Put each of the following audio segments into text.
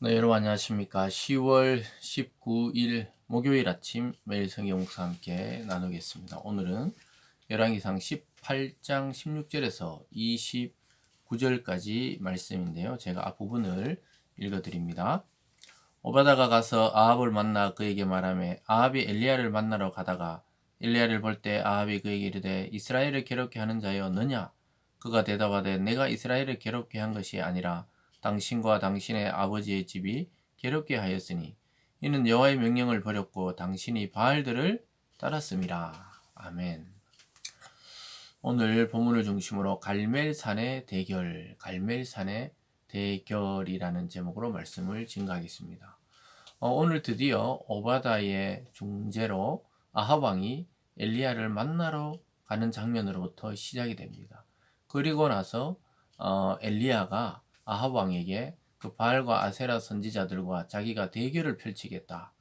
네, 여러분 안녕하십니까. 10월 19일 목요일 아침 매일 성경 목사 함께 나누겠습니다. 오늘은 열왕기상 18장 16절에서 29절까지 말씀인데요. 제가 앞부분을 읽어드립니다. 오바다가 가서 아합을 만나 그에게 말하며 아합이 엘리야를 만나러 가다가 엘리야를 볼 때 아합이 그에게 이르되 이스라엘을 괴롭게 하는 자여 너냐? 그가 대답하되 내가 이스라엘을 괴롭게 한 것이 아니라 당신과 당신의 아버지의 집이 괴롭게 하였으니 이는 여호와의 명령을 버렸고 당신이 바알들을 따랐음이라. 아멘. 오늘 본문을 중심으로 갈멜산의 대결, 갈멜산의 대결이라는 제목으로 말씀을 증가하겠습니다. 어, 오늘 드디어 오바다의 중재로 아합 왕이 엘리야를 만나러 가는 장면으로부터 시작이 됩니다. 그리고 나서 어, 엘리야가 아합 왕에게 그 바알과 아세라 선지자들과 자기가 대결을 펼치겠다.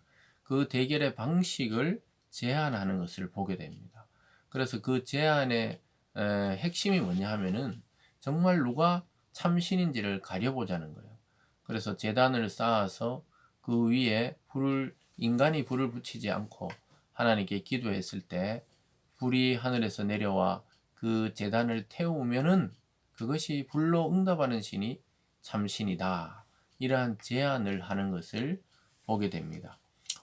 그 대결의 방식을 제안하는 것을 보게 됩니다. 그래서 그 제안의 에, 핵심이 뭐냐 하면은 정말 누가 참신인지를 가려보자는 거예요. 그래서 재단을 쌓아서 그 위에 불을 인간이 불을 붙이지 않고 하나님께 기도했을 때 불이 하늘에서 내려와 그 재단을 태우면은 그것이 불로 응답하는 신이 참신이다. 이러한 제안을 하는 것을 보게 됩니다.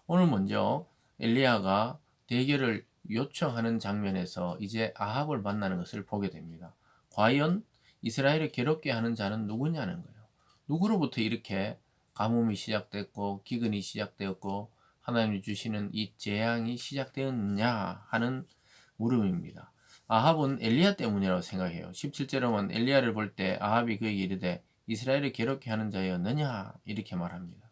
오늘 먼저 엘리야가 대결을 요청하는 장면에서 이제 아합을 만나는 것을 보게 됩니다. 과연 이스라엘을 괴롭게 하는 자는 누구냐는 거예요. 누구로부터 이렇게 가뭄이 시작됐고 기근이 시작되었고 하나님이 주시는 이 재앙이 시작되었느냐 하는 물음입니다. 아합은 엘리야 때문이라고 생각해요. 17절에 보면 엘리야를 볼 때 아합이 그에게 이르되 이스라엘을 괴롭게 하는 자였느냐 이렇게 말합니다.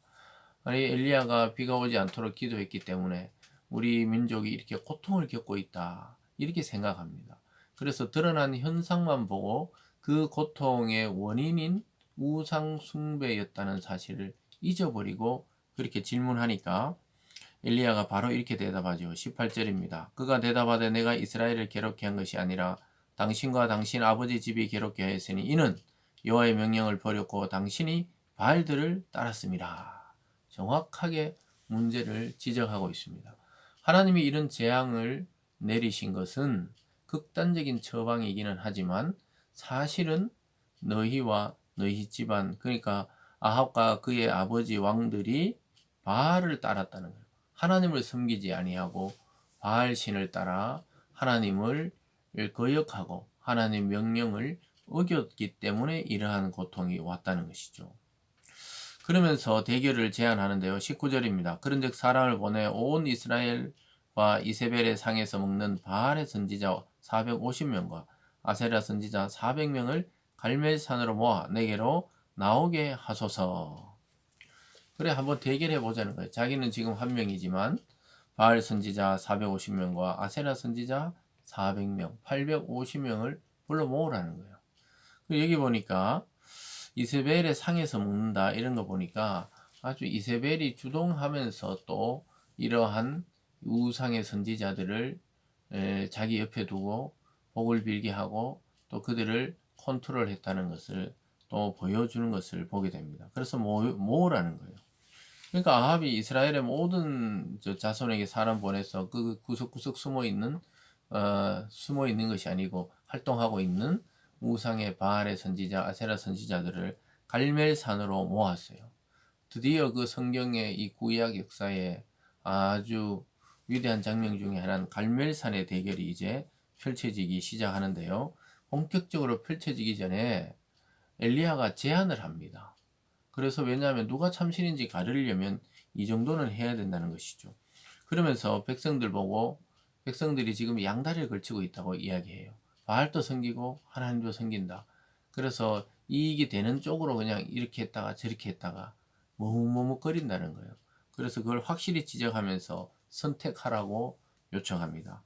아니 엘리야가 비가 오지 않도록 기도했기 때문에 우리 민족이 이렇게 고통을 겪고 있다 이렇게 생각합니다. 그래서 드러난 현상만 보고 그 고통의 원인인 우상 숭배였다는 사실을 잊어버리고 그렇게 질문하니까 엘리야가 바로 이렇게 대답하죠. 18절입니다. 그가 대답하되 내가 이스라엘을 괴롭게 한 것이 아니라 당신과 당신 아버지 집이 괴롭게 하였으니 이는 여호와의 명령을 버렸고 당신이 바알들을 따랐습니다. 정확하게 문제를 지적하고 있습니다. 하나님이 이런 재앙을 내리신 것은 극단적인 처방이기는 하지만 사실은 너희와 너희 집안 그러니까 아합과 그의 아버지 왕들이 바알을 따랐다는 거예요. 하나님을 섬기지 아니하고 바알 신을 따라 하나님을 거역하고 하나님 명령을 어겼기 때문에 이러한 고통이 왔다는 것이죠. 그러면서 대결을 제안하는데요. 19절입니다. 그런즉 사람을 보내 온 이스라엘과 이세벨의 상에서 먹는 바알의 선지자 450명과 아세라 선지자 400명을 갈멜산으로 모아 내게로 나오게 하소서. 그래 한번 대결해 보자는 거예요. 자기는 지금 한 명이지만 바알 선지자 450명과 아세라 선지자 400명, 850명을 불러 모으라는 거예요. 여기 보니까 이세벨의 상에서 먹는다 이런 거 보니까 아주 이세벨이 주동하면서 또 이러한 우상의 선지자들을 자기 옆에 두고 복을 빌게 하고 또 그들을 컨트롤했다는 것을 또 보여주는 것을 보게 됩니다. 그래서 모으라는 거예요. 그러니까 아합이 이스라엘의 모든 자손에게 사람 보내서 그 구석구석 숨어 있는 어, 숨어 있는 것이 아니고 활동하고 있는 우상의 바알의 선지자 아세라 선지자들을 갈멜산으로 모았어요. 드디어 그 성경의 이 구약 역사에 아주 위대한 장면 중에 하나는 갈멜산의 대결이 이제 펼쳐지기 시작하는데요. 본격적으로 펼쳐지기 전에 엘리야가 제안을 합니다. 그래서 왜냐하면 누가 참신인지 가르려면 이 정도는 해야 된다는 것이죠. 그러면서 백성들 보고 백성들이 지금 양다리를 걸치고 있다고 이야기해요. 바알도 섬기고 하나님도 섬긴다. 그래서 이익이 되는 쪽으로 그냥 이렇게 했다가 저렇게 했다가 머뭇머뭇거린다는 거예요. 그래서 그걸 확실히 지적하면서 선택하라고 요청합니다.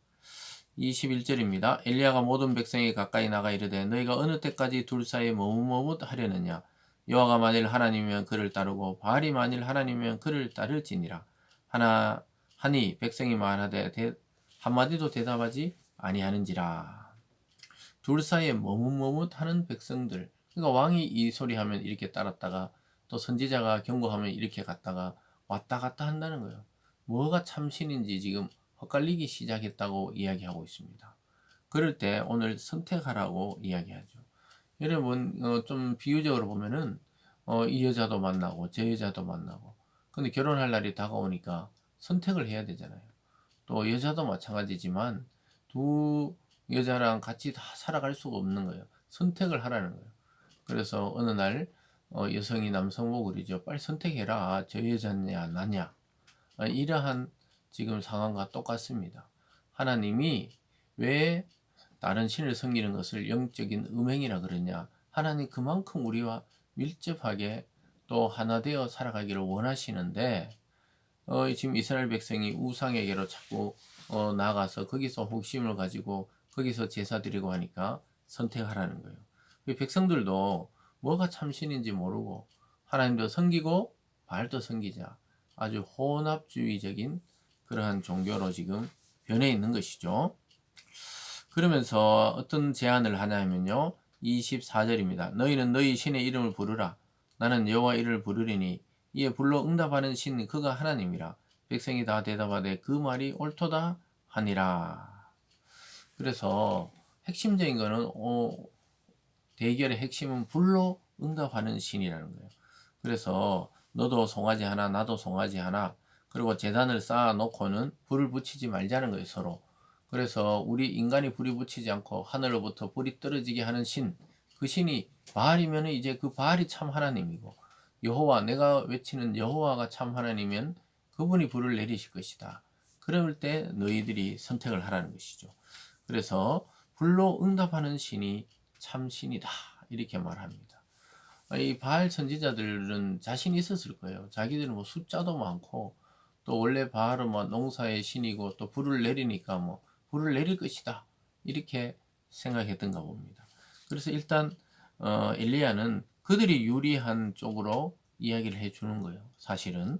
21절입니다. 엘리야가 모든 백성이 가까이 나가 이르되 너희가 어느 때까지 둘 사이에 머뭇머뭇 하려느냐 여호와가 만일 하나님이면 그를 따르고 바알이 만일 하나님이면 그를 따를지니라 하나 하니 백성이 말하되 대, 한마디도 대답하지 아니하는지라 둘 사이에 머뭇머뭇하는 백성들 그러니까 왕이 이 소리 하면 이렇게 따랐다가 또 선지자가 경고하면 이렇게 갔다가 왔다 갔다 한다는 거예요. 뭐가 참신인지 지금 헛갈리기 시작했다고 이야기하고 있습니다. 그럴 때 오늘 선택하라고 이야기하죠. 여러분 어, 좀 비유적으로 보면은 어, 이 여자도 만나고 저 여자도 만나고 근데 결혼할 날이 다가오니까 선택을 해야 되잖아요. 또 여자도 마찬가지지만 두 여자랑 같이 다 살아갈 수가 없는 거예요. 선택을 하라는 거예요. 그래서 어느 날 어, 여성이 남성 보고 그러죠. 빨리 선택해라. 아, 저 여자냐 나냐. 아, 이러한 지금 상황과 똑같습니다. 하나님이 왜 다른 신을 섬기는 것을 영적인 음행이라 그러냐? 하나님 그만큼 우리와 밀접하게 또 하나 되어 살아가기를 원하시는데 어, 지금 이스라엘 백성이 우상에게로 자꾸 어, 나가서 거기서 혹심을 가지고 거기서 제사 드리고 하니까 선택하라는 거예요. 그 백성들도 뭐가 참신인지 모르고 하나님도 섬기고 바알도 섬기자 아주 혼합주의적인 그러한 종교로 지금 변해 있는 것이죠. 그러면서 어떤 제안을 하냐면요. 24절입니다. 너희는 너희 신의 이름을 부르라. 나는 여호와 이름을 부르리니 이에 불러 응답하는 신 그가 하나님이라. 백성이 다 대답하되 그 말이 옳도다 하니라. 그래서 핵심적인 거는 어, 대결의 핵심은 불로 응답하는 신이라는 거예요. 그래서 너도 송아지 하나 나도 송아지 하나 그리고 재단을 쌓아 놓고는 불을 붙이지 말자는 거예요 서로. 그래서 우리 인간이 불이 붙이지 않고 하늘로부터 불이 떨어지게 하는 신, 그 신이 바알이면 이제 그 바알이 참 하나님이고 여호와 내가 외치는 여호와가 참 하나님이면 그분이 불을 내리실 것이다. 그럴 때 너희들이 선택을 하라는 것이죠. 그래서 불로 응답하는 신이 참 신이다 이렇게 말합니다. 이 바알 선지자들은 자신이 있었을 거예요. 자기들은 뭐 숫자도 많고 또 원래 바알은 뭐 농사의 신이고 또 불을 내리니까 뭐 불을 내릴 것이다. 이렇게 생각했던가 봅니다. 그래서 일단 어, 엘리야는 그들이 유리한 쪽으로 이야기를 해주는 거예요. 사실은.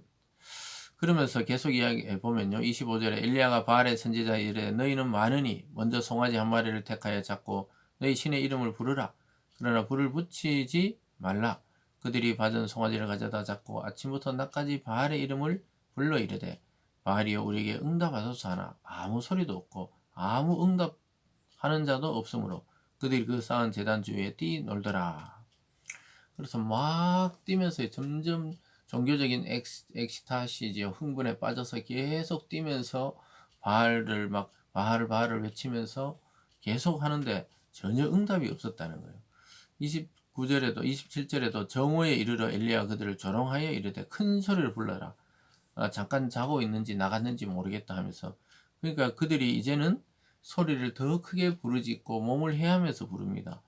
그러면서 계속 이야기해 보면요. 25절에 엘리야가 바알의 선지자 이래 너희는 많으니 먼저 송아지 한 마리를 택하여 잡고 너희 신의 이름을 부르라. 그러나 불을 붙이지 말라. 그들이 받은 송아지를 가져다 잡고 아침부터 낮까지 바알의 이름을 불러 이르되 바알이여 우리에게 응답하소서 하나 아무 소리도 없고 아무 응답하는 자도 없으므로 그들이 그 쌓은 재단 주위에 뛰놀더라. 그래서 막 뛰면서 점점 종교적인 엑스, 엑스타시지요. 흥분에 빠져서 계속 뛰면서 바알을 막 바알 바알을 외치면서 계속 하는데 전혀 응답이 없었다는 거예요. 29절에도 27절에도 정오에 이르러 엘리야 그들을 조롱하여 이르되 큰 소리를 불러라. 아, 잠깐 자고 있는지 나갔는지 모르겠다 하면서 그러니까 그들이 이제는 소리를 더 크게 부르짖고 몸을 헤하면서 부릅니다.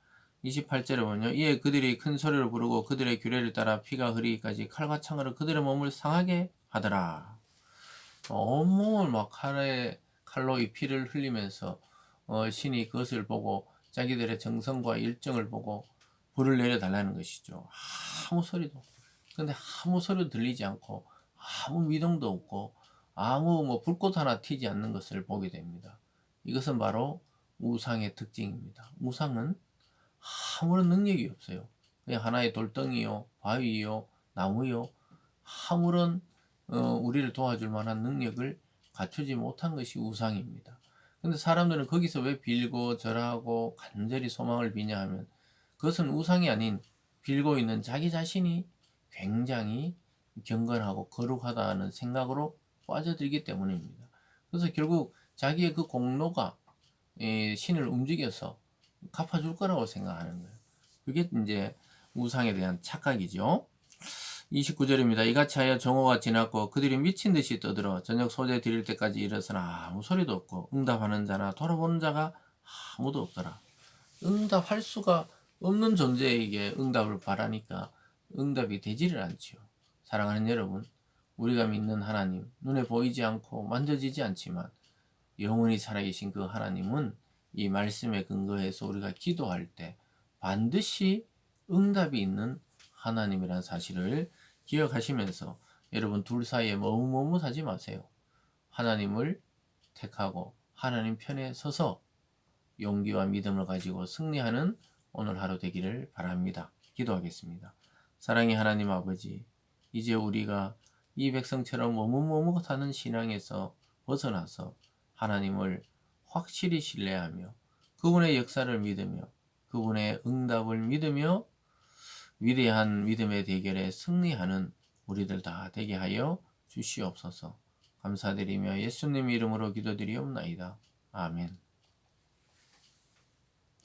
28절에 보면요. 이에 그들이 큰 소리를 부르고 그들의 규례를 따라 피가 흐르기까지 칼과 창으로 그들의 몸을 상하게 하더라. 온몸을 막 칼에, 칼로 이 피를 흘리면서 어, 신이 그것을 보고 자기들의 정성과 일정을 보고 불을 내려달라는 것이죠. 아무 소리도. 근데 아무 소리도 들리지 않고 아무 미동도 없고 아무 뭐 불꽃 하나 튀지 않는 것을 보게 됩니다. 이것은 바로 우상의 특징입니다. 우상은 아무런 능력이 없어요. 그냥 하나의 돌덩이요, 바위요, 나무요, 아무런 어, 우리를 도와줄 만한 능력을 갖추지 못한 것이 우상입니다. 근데 사람들은 거기서 왜 빌고 절하고 간절히 소망을 비냐 하면 그것은 우상이 아닌 빌고 있는 자기 자신이 굉장히 경건하고 거룩하다는 생각으로 빠져들기 때문입니다. 그래서 결국 자기의 그 공로가 신을 움직여서 갚아줄 거라고 생각하는 거예요. 그게 이제 우상에 대한 착각이죠. 29절입니다. 이같이 하여 정오가 지났고 그들이 미친 듯이 떠들어 저녁 소재 드릴 때까지 일어서나 아무 소리도 없고 응답하는 자나 돌아보는 자가 아무도 없더라. 응답할 수가 없는 존재에게 응답을 바라니까 응답이 되지를 않지요. 사랑하는 여러분, 우리가 믿는 하나님, 눈에 보이지 않고 만져지지 않지만 영원히 살아계신 그 하나님은 이 말씀에 근거해서 우리가 기도할 때 반드시 응답이 있는 하나님이라는 사실을 기억하시면서 여러분 둘 사이에 머뭇머뭇하지 마세요. 하나님을 택하고 하나님 편에 서서 용기와 믿음을 가지고 승리하는 오늘 하루 되기를 바랍니다. 기도하겠습니다. 사랑의 하나님 아버지, 이제 우리가 이 백성처럼 머뭇머뭇하는 신앙에서 벗어나서 하나님을 확실히 신뢰하며 그분의 역사를 믿으며 그분의 응답을 믿으며 위대한 믿음의 대결에 승리하는 우리들 다 되게 하여 주시옵소서. 감사드리며 예수님 이름으로 기도드리옵나이다. 아멘.